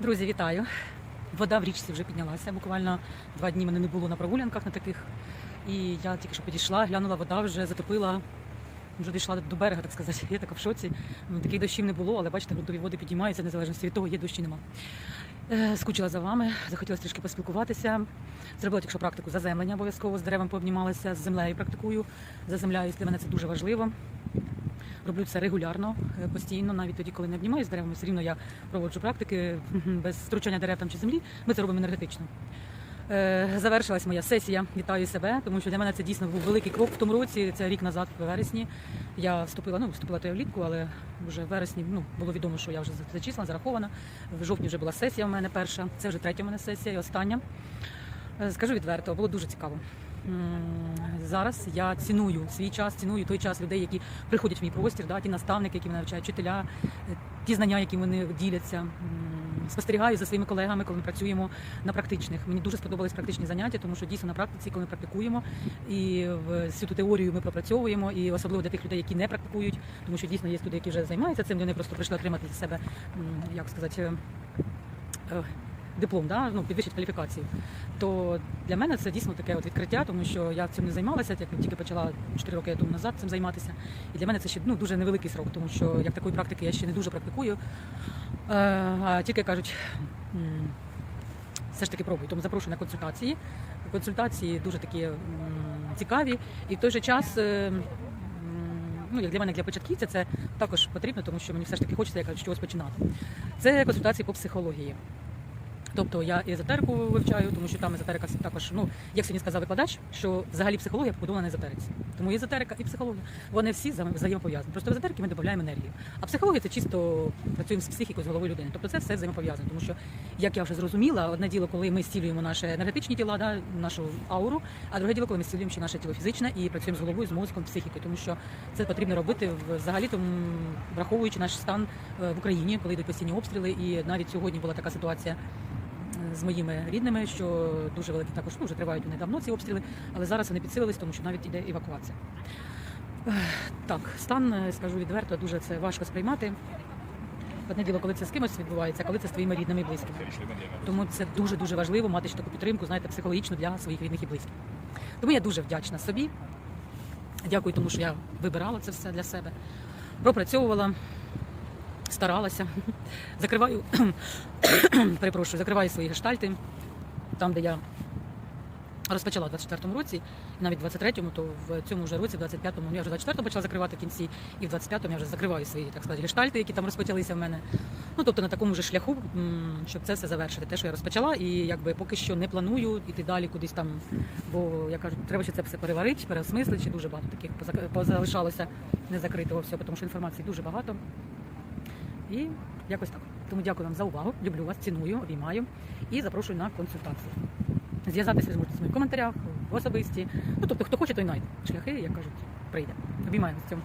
Друзі, вітаю! Вода в річці вже піднялася. Буквально два дні мене не було на прогулянках на таких. І я тільки що підійшла, глянула, вода вже затопила, вже дійшла до берега, так сказати. Я така в шоці. Ну, Таких дощів не було, але бачите, грунтові води підіймаються, незалежно від того, є дощ чи нема. Е, Скучила за вами, захотілося трішки поспілкуватися. Зробила тільки що практику заземлення обов'язково з деревом пообнімалася, з землею практикую. Заземляюсь, для мене це дуже важливо. Роблю це регулярно, е, постійно, навіть тоді, коли не обнімаюсь з деревами, все рівно я проводжу практики без втручання дерев там чи землі. Ми це робимо енергетично. Е, Завершилась моя сесія. Вітаю себе, тому що для мене це дійсно був великий крок в тому році. Це рік назад, в вересні. Я вступила, ну вступила то я влітку, але вже в вересні ну, було відомо, що я вже зачислена, зарахована. В жовтні вже була сесія в мене перша. Це вже третя в мене сесія і остання. Е, Скажу відверто, було дуже цікаво. Зараз я ціную свій час, ціную той час людей, які приходять в мій простір, да, ті наставники, які мене навчають, вчителя, е, ті знання, які вони діляться. Спостерігаю за своїми колегами, коли ми працюємо на практичних. Мені дуже сподобались практичні заняття, тому що дійсно на практиці, коли ми практикуємо, і всю ту теорію ми пропрацьовуємо, і особливо для тих людей, які не практикують, тому що дійсно є люди, які вже займаються цим, вони просто прийшли отримати для себе, як сказати. Диплом, да? ну, підвищить кваліфікацію, то для мене це дійсно таке от відкриття, тому що я цим не займалася, як тільки почала 4 роки тому назад цим займатися. І для мене це ще ну, дуже невеликий срок, тому що як такої практики я ще не дуже практикую. Е, А тільки кажуть, все ж таки пробуй. Тому запрошую на консультації. Консультації дуже такі цікаві, і в той же час. е, Ну, як для мене, як для початківця, це також потрібно, тому що мені все ж таки хочеться якось чогось починати. Це консультації по психології. Тобто я езотерику вивчаю, тому що там езотерика також, ну як сьогодні сказав викладач, що взагалі психологія побудована на езотериці. Тому езотерика і психологія вони всі взаєм- взаємопов'язані. Просто в езотерики ми додаємо енергію. А психологія це чисто працюємо з психікою, з головою людини. Тобто це все взаємопов'язано. Тому що, як я вже зрозуміла, одне діло, коли ми зцілюємо наші енергетичні тіла, да, нашу ауру, а друге діло, коли ми зцілюємо ще наше тіло фізичне і працюємо з головою, з мозком, психікою, тому що це потрібно робити взагалі, тому враховуючи наш стан е, в Україні, коли йдуть постійні обстріли, і навіть сьогодні була така ситуація з моїми рідними, що дуже великі також ну, вже тривають вони давно ці обстріли, але зараз вони підсилились, тому що навіть іде евакуація. Так, стан, е, скажу відверто, дуже це важко сприймати. Одне діло, коли це з кимось відбувається, коли це з твоїми рідними і близькими. Тому це дуже дуже важливо мати ще таку підтримку, знаєте, психологічну для своїх рідних і близьких. Тому я дуже вдячна собі. Дякую, тому що я вибирала це все для себе, пропрацьовувала, старалася. Закриваю, перепрошую, закриваю свої гештальти там, де я розпочала в 24-му році, навіть в 23-му, то в цьому вже році, в 25-му, ну, я вже в 24-му почала закривати в кінці, і в 25-му я вже закриваю свої, так сказати, гештальти, які там розпочалися в мене. Ну, тобто на такому ж шляху, щоб це все завершити. Те, що я розпочала, і якби поки що не планую йти далі кудись там, бо я кажу, треба ще це все переварити, переосмислити, дуже багато таких позалишалося незакритого всього, тому що інформації дуже багато. І якось так. Тому дякую вам за увагу. Люблю вас, ціную, обіймаю і запрошую на консультацію. Зв'язатися ви зможете з моїх коментарях, в особисті. Ну тобто, хто хоче, той знайде. Шляхи, як кажуть, прийде. Обіймаю вас цьому.